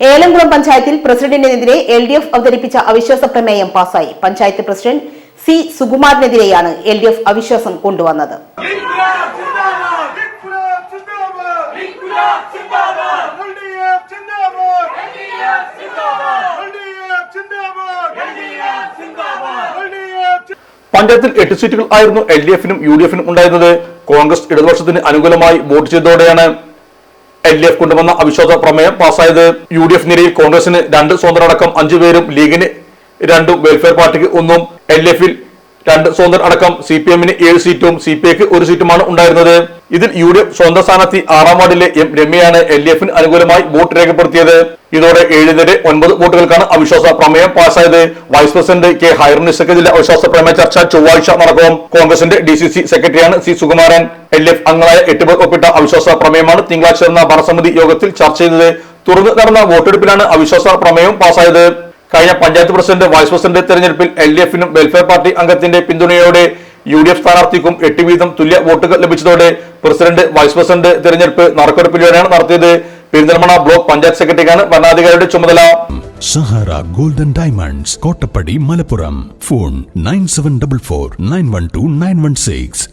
ഏലംകുളം പഞ്ചായത്തിൽ പ്രസിഡന്റിനെതിരെ L D F അവതരിപ്പിച്ച അവിശ്വാസ പ്രമേയം പാസായി പഞ്ചായത്ത് പ്രസിഡന്റ് സി സുകുമാറിനെതിരെയാണ് എൽ ഡി എഫ് അവിശ്വാസം കൊണ്ടുവന്നത്. പഞ്ചായത്തിൽ എട്ട് സീറ്റുകൾ ആയിരുന്നു എൽ ഡി എഫിനും യു ഡി എഫിനും ഉണ്ടായിരുന്നത്. കോൺഗ്രസ് ഇടതുപക്ഷത്തിന് അനുകൂലമായി വോട്ട് ചെയ്തതോടെയാണ് എൽ ഡി എഫ് കൊണ്ടുവന്ന അവിശ്വാസ പ്രമേയം പാസ്സായത് യു ഡി എഫ് നിരയിൽ കോൺഗ്രസിന് രണ്ട് സ്വതന്ത്രടക്കം അഞ്ചു പേരും ലീഗിന് രണ്ടും വെൽഫെയർ പാർട്ടിക്ക് ഒന്നും എൽ എഫിൽ രണ്ട് സ്വതന്ത്ര അടക്കം സി പി എമ്മിന് ഏഴ് സീറ്റും സി പി ഐക്ക് ഒരു സീറ്റുമാണ് ഉണ്ടായിരുന്നത്. ഇതിൽ യു ഡി എഫ് സ്വന്തം സ്ഥാനാർത്ഥി ആറാം വാർഡിലെ എം രമ്യയാണ് എൽ ഡി എഫിന് അനുകൂലമായി വോട്ട് രേഖപ്പെടുത്തിയത്. ഇതോടെ ഏഴിനെതിരെ ഒൻപത് വോട്ടുകൾക്കാണ് അവിശ്വാസ പ്രമേയം പാസ്സായത് വൈസ് പ്രസിഡന്റ് കെ ഹൈറുനിസക്കെതിരെ അവിശ്വാസ പ്രമേയ ചർച്ച ചൊവ്വാഴ്ച നടക്കും. കോൺഗ്രസിന്റെ ഡി സി സി സെക്രട്ടറിയാണ് C Sukumaran. L D F അംഗങ്ങളായ എട്ട് പേർ ഒപ്പിട്ട അവിശ്വാസ പ്രമേയമാണ് തിങ്കളാഴ്ച നടന്ന ഭരണസമിതി യോഗത്തിൽ ചർച്ച ചെയ്തത്. തുടർന്ന് നടന്ന വോട്ടെടുപ്പിലാണ് അവിശ്വാസ പ്രമേയം പാസ്സായത് കഴിഞ്ഞ പഞ്ചായത്ത് പ്രസിഡന്റ് വൈസ് പ്രസിഡന്റ് തെരഞ്ഞെടുപ്പിൽ എൽ ഡി എഫിനും വെൽഫെയർ പാർട്ടി അംഗത്തിന്റെ പിന്തുണയോടെ യു ഡി എഫ് സ്ഥാനാർത്ഥിക്കും എട്ട് വീതം തുല്യ വോട്ടുകൾ ലഭിച്ചതോടെ പ്രസിഡന്റ് വൈസ് പ്രസിഡന്റ് തെരഞ്ഞെടുപ്പ് നറുക്കെടുപ്പിലൂടെയാണ് നടത്തിയത്. പെരിന്തൽമണ്ണ ബ്ലോക്ക് പഞ്ചായത്ത് സെക്രട്ടറിക്കാണ് ഭരണാധികാരിയുടെ ചുമതല. Sahara golden diamonds Kottappadi Malappuram. Phone nine seven double four nine one two nine one six.